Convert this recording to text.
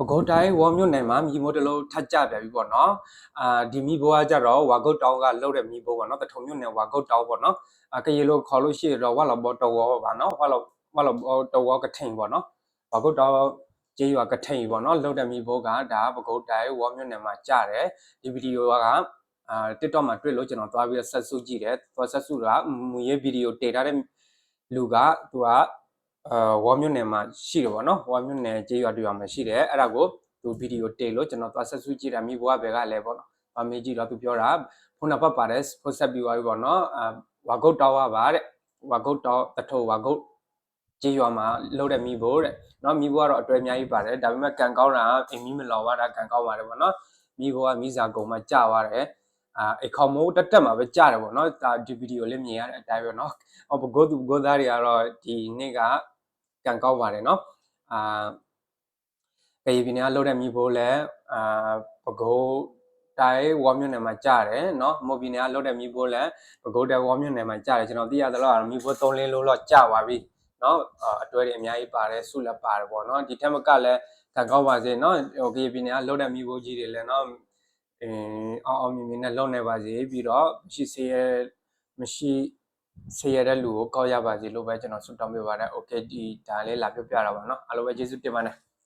ပကုတ်တိုင်းဝေါ်မြို့နယ်မှာမြီမိုးတစ်လုံးထပ်ကြပြန်ပြီပေါ့နော်အာဒီမြီဘိုးကကြတော့ဝါကုတ်တောင်းကလှုပ်တဲ့မြီဘိုးပေါ့နော်တထုံမြို့နယ်ဝါကုတ်တောင်းပေါ့နော်အာကရေလို့ခေါ်လို့ရှိရတော့ဝါလောက်ဘောတော်ဝေါ်ပါနော်ဝါလောက်ဝါလောက်ဘောတော်ဝေါ်ကထိန်ပေါ့နော်ဝါကုတ်တောင်းကျေးရွာကထိန်ပေါ့နော်လှုပ်တဲ့မြီဘိုးကဒါပကုတ်တိုင်းဝေါ်မြို့နယ်မှာကြတယ်ဒီဗီဒီယိုကအာ TikTok မှာတွေ့လို့ကျွန်တော်သွားပြီးဆက်စုကြည့်တယ်သွားဆက်စုကမူရေးဗီဒီယိုတင်ထားတဲ့လူကသူက အာဝေါ်မြို့နယ်မှာရှိတယ်ပေါ့နော်ဝေါ်မြို့နယ်ကျေးရွာတူရွာမှာရှိတယ်အဲ့ဒါကိုသူဗီဒီယိုတင်လို့ကျွန်တော်သွားဆက်စုကြည့်တာမိဘကဘယ်ကလဲပေါ့နော်။အမေကြီးတော့သူပြောတာဖုန်းနံပါတ်ပါတယ်ဖုန်းဆက်ပြီးသွားပြီပေါ့နော်။အာဝါကုတ်တောက်ရပါတဲ့ဝါကုတ်တောက်တထိုးဝါကုတ်ကျေးရွာမှာလှုပ်တဲ့မိဖို့တဲ့။နော်မိဖို့ကတော့အတွဲအများကြီးပါတယ်ဒါပေမဲ့ကန်ကောင်းတာအိမ်မီမလော်ပါတာကန်ကောင်းပါတယ်ပေါ့နော်။မိဖို့ကမိစာကုံမှာကြာသွားတယ်။ အာအခေါမိုးတက်တက်မှာပဲကြာတယ်ပေါ့နော်။ဒါဒီဗီဒီယိုလေးမြင်ရတဲ့အတိုင်းပဲနော်။ဟောဘဂုတ်သူဘဂုတ်သားတွေကတော့ဒီနေ့ကကန်ကောင်းပါတယ်နော်။အာကရေပြည်နယ်ကလှုပ်တဲ့မိဖို့လဲအာဘဂုတ်တိုင်းဝေါ်မြို့နယ်မှာကြာတယ်နော်။မော်ပြည်နယ်ကလှုပ်တဲ့မိဖို့လဲဘဂုတ်တိုင်းဝေါ်မြို့နယ်မှာကြာတယ်ကျွန်တော်သိရသလောက်မိဖို့3လင်းလုံးတော့ကြာသွားပြီ။နော်အတွဲတွေအများကြီးပါတယ်ဆုလည်းပါတယ်ပေါ့နော်ဒီထက်မကလည်းကန်ကောင်းပါစေနော်ဟိုကရေပြည်နယ်ကလှုပ်တဲ့မိဖို့ကြီးတွေလည်းနော် အင်းအောင်အောင်မြင်မြင်နဲ့လုပ်နေပါစေပြီးတော့မရှိစေရမရှိစေရတဲ့လူကိုကောက်ရပါစေလို့ပဲကျွန်တော်ဆုတောင်းပေးပါတယ်။ Okay ဒီဒါလေးလာပြပြတာပါเนาะအားလုံးပဲကျေးဇူးတင်ပါတယ်။